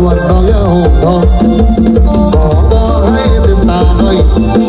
ส่วน้อยาหงทองขอกให้เต็มตาหน่อย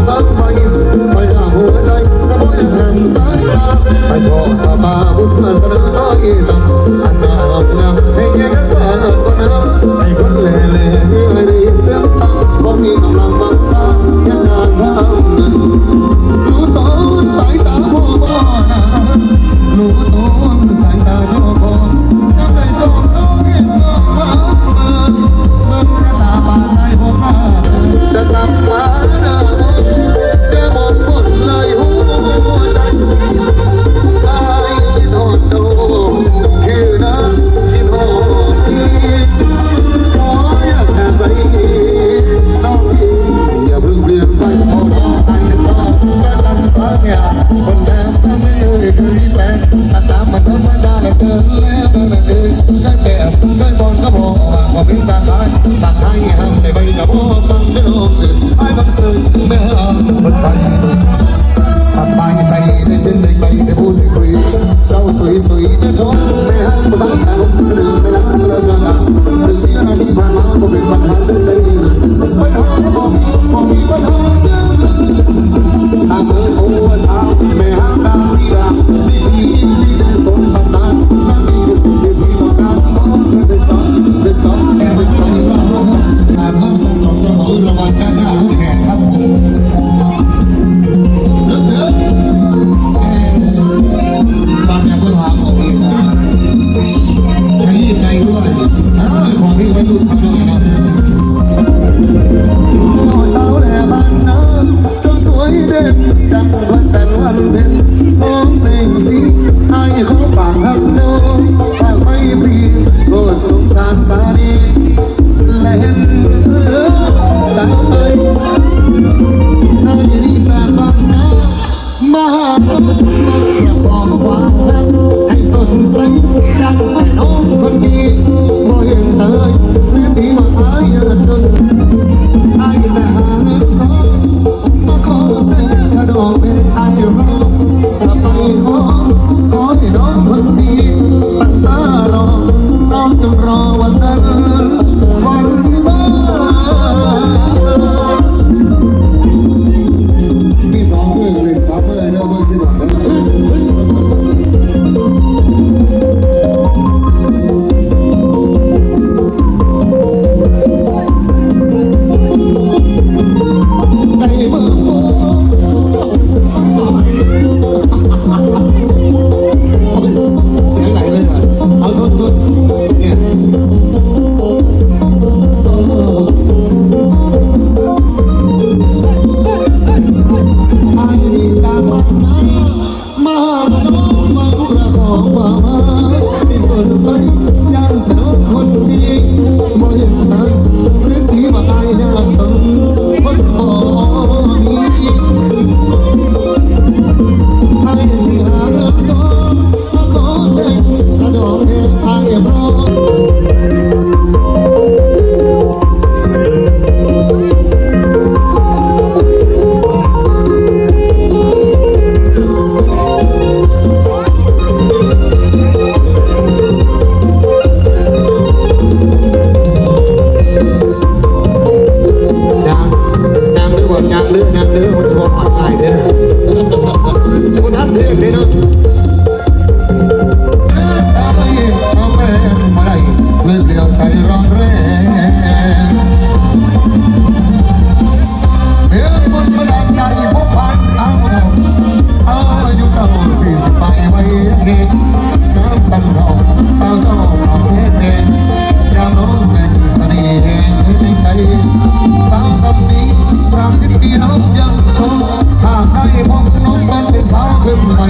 Satma Một. นั่งถนนคน รำเร่เดือนบนกระดาใหพบพันเอาเอาอายุเจ้าสี่สิบไไว้เห็นน้ำสันเรสาวเจ้าเอาเห็นเห็ามน้องเป็นเสน่ห์เห็นใจสาวสามีสามสิบปีน้อยังชมหากได้พบน้องเป็นสาวขึ้นใหม่